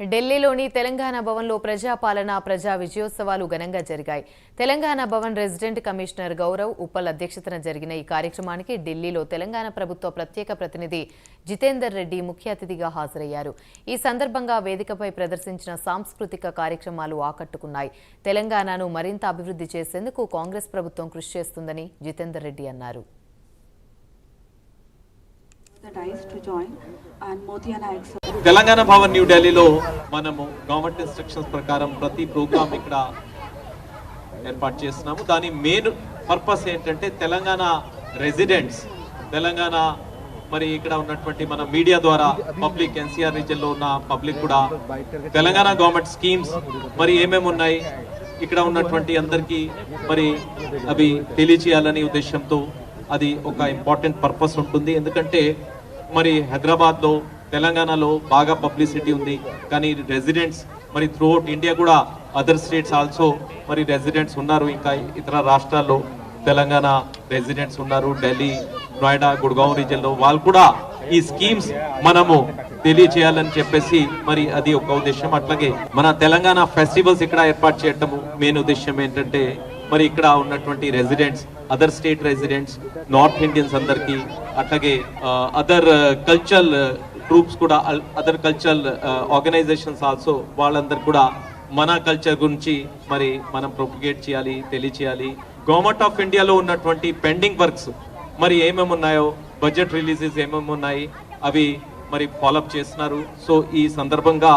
ఢిల్లీలోని తెలంగాణ భవన్లో ప్రజాపాలన ప్రజా విజయోత్సవాలు ఘనంగా జరిగాయి. తెలంగాణ భవన్ రెసిడెంట్ కమిషనర్ గౌరవ్ ఉప్పల్ అధ్యక్షతన జరిగిన ఈ కార్యక్రమానికి ఢిల్లీలో తెలంగాణ ప్రభుత్వ ప్రత్యేక ప్రతినిధి జితేందర్ రెడ్డి ముఖ్య అతిథిగా హాజరయ్యారు. ఈ సందర్భంగా వేదికపై ప్రదర్శించిన సాంస్కృతిక కార్యక్రమాలు ఆకట్టుకున్నాయి. తెలంగాణను మరింత అభివృద్ధి చేసేందుకు కాంగ్రెస్ ప్రభుత్వం కృషి చేస్తుందని జితేందర్ రెడ్డి అన్నారు. తెలంగాణ భవన్ న్యూ ఢిల్లీలో మనము గవర్నమెంట్ ఇన్స్ట్రక్షన్స్ ప్రకారం ప్రతి ప్రోగ్రామ్ ఇక్కడ ఏర్పాటు చేస్తున్నాము. దాని మెయిన్ పర్పస్ ఏంటంటే తెలంగాణ రెసిడెంట్స్ తెలంగాణ మరి ఇక్కడ ఉన్నటువంటి మన మీడియా ద్వారా పబ్లిక్ ఎన్సీఆర్ రీజియన్లో ఉన్న పబ్లిక్ కూడా తెలంగాణ గవర్నమెంట్ స్కీమ్స్ మరి ఏమేమి ఉన్నాయి ఇక్కడ ఉన్నటువంటి అందరికీ మరి అవి తెలియచేయాలనే ఉద్దేశంతో అది ఒక ఇంపార్టెంట్ పర్పస్ ఉంటుంది. ఎందుకంటే మరి హైదరాబాద్లో తెలంగాణలో బాగా పబ్లిసిటీ ఉంది. కానీ రెసిడెంట్స్ మరి త్రూఅవుట్ ఇండియా కూడా అదర్ స్టేట్స్ ఆల్సో మరి రెసిడెంట్స్ ఉన్నారు. ఇంకా ఇతర రాష్ట్రాల్లో తెలంగాణ రెసిడెంట్స్ ఉన్నారు. ఢిల్లీ నోయిడా గుడ్గావ్ రీజియన్లో వాళ్ళు కూడా ఈ స్కీమ్స్ మనము తెలియచేయాలని చెప్పేసి మరి అది ఒక ఉద్దేశం. అట్లాగే మన తెలంగాణ ఫెస్టివల్స్ ఇక్కడ ఏర్పాటు చేయటము మెయిన్ ఉద్దేశం ఏంటంటే మరి ఇక్కడ ఉన్నటువంటి residents other state residents north Indians అందరికి అట్లాగే అదర్ కల్చరల్ గ్రూప్స్ కూడా అదర్ కల్చరల్ ఆర్గనైజేషన్స్ ఆల్సో వాళ్ళందరూ కూడా మన కల్చర్ గురించి మరి మనం ప్రొపిగేట్ చేయాలి తెలియచేయాలి. గవర్నమెంట్ ఆఫ్ ఇండియాలో ఉన్నటువంటి పెండింగ్ వర్క్స్ మరి ఏమేమి ఉన్నాయో బడ్జెట్ రిలీజెస్ ఏమేమి ఉన్నాయి అవి మరి ఫాలోఅప్ చేస్తున్నారు. సో ఈ సందర్భంగా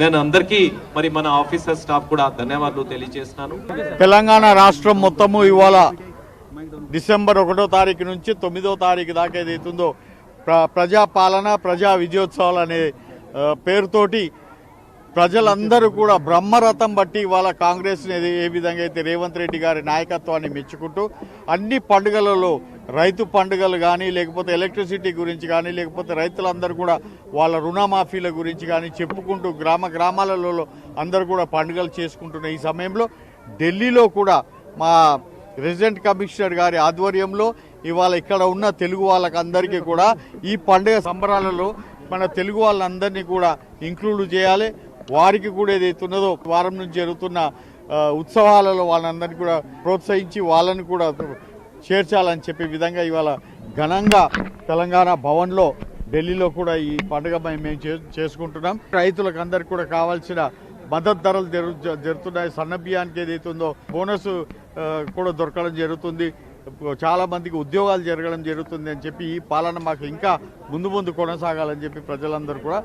నేను అందరికీ మరి మన ఆఫీసర్ స్టాఫ్ కూడా ధన్యవాదాలు తెలియజేస్తున్నాను. తెలంగాణ రాష్ట్రం మొత్తము ఇవాళ డిసెంబర్ ఒకటో తారీఖు నుంచి తొమ్మిదో తారీఖు దాకా ఏదైతుందో ప్ర ప్రజా పాలన ప్రజా విజయోత్సవాలు అనే పేరుతోటి ప్రజలందరూ కూడా బ్రహ్మరథం బట్టి ఇవాళ కాంగ్రెస్ ఏ విధంగా అయితే రేవంత్ రెడ్డి గారి నాయకత్వాన్ని మెచ్చుకుంటూ అన్ని పండుగలలో రైతు పండుగలు కానీ లేకపోతే ఎలక్ట్రిసిటీ గురించి కానీ లేకపోతే రైతులందరూ కూడా వాళ్ళ రుణమాఫీల గురించి కానీ చెప్పుకుంటూ గ్రామ గ్రామాలలో అందరూ కూడా పండుగలు చేసుకుంటున్న ఈ సమయంలో ఢిల్లీలో కూడా మా రెసిడెంట్ కమిషనర్ గారి ఆధ్వర్యంలో ఇవాళ ఇక్కడ ఉన్న తెలుగు వాళ్ళకందరికీ కూడా ఈ పండుగ సంబరాలలో మన తెలుగు వాళ్ళందరినీ కూడా ఇంక్లూడ్ చేయాలి. వారికి కూడా ఏదైతే ఉన్నదో వారం నుంచి జరుగుతున్న ఉత్సవాలలో వాళ్ళందరినీ కూడా ప్రోత్సహించి వాళ్ళని కూడా చేర్చాలని చెప్పే విధంగా ఇవాళ ఘనంగా తెలంగాణ భవన్లో ఢిల్లీలో కూడా ఈ పండుగ మేము చే- చేసుకుంటున్నాం. రైతులకు అందరికి కూడా కావాల్సిన మద్దతు ధరలు జరుగుతున్నాయి. సన్న బియ్యానికి ఏదైతే ఉందో బోనస్ కూడా దొరకడం జరుగుతుంది. చాలా మందికి ఉద్యోగాలు జరగడం జరుగుతుంది అని చెప్పి ఈ పాలన మాకు ఇంకా ముందు ముందు కొనసాగాలని చెప్పి ప్రజలందరూ కూడా